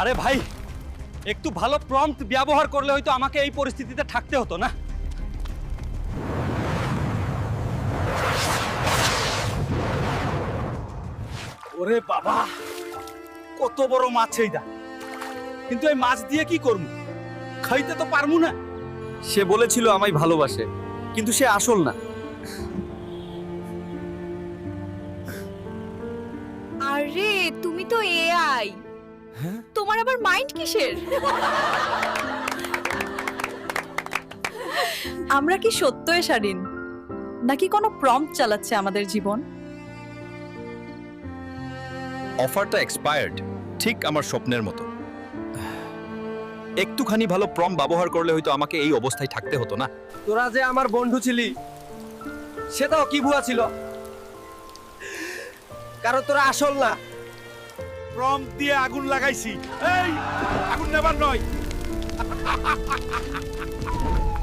আরে ভাই, একটু ভালো প্রম্পট ব্যবহার করলে হয়তো আমাকে এই পরিস্থিতিতে থাকতে হতো, না? ওরে বাবা, কত বড় মাছ এইটা। কিন্তু এই মাছ দিয়ে কি করব? খাইতে তো পারমু না। সে বলেছিল আমায় ভালোবাসে, কিন্তু সে আসল না। আরে, তুমি তো এআই তোমার আবার মাইন্ড কিসের? আমরা কি সত্য এসারিন নাকি কোনো প্রম্পট চালাচ্ছে আমাদের জীবন? অফারটা এক্সপায়ার্ড ঠিক আমার স্বপ্নের মতো। একটুখানি ভালো প্রম ব্যবহার করলে হয়তো আমাকে এই অবস্থায় থাকতে হতো না। তোরা যে আমার বন্ধু ছিলি সেটাও কি ভুয়া ছিল? কারণ তোরা আসল না। প্রম দিয়ে আগুন লাগাইছি। এই আগুন নেবার নয়।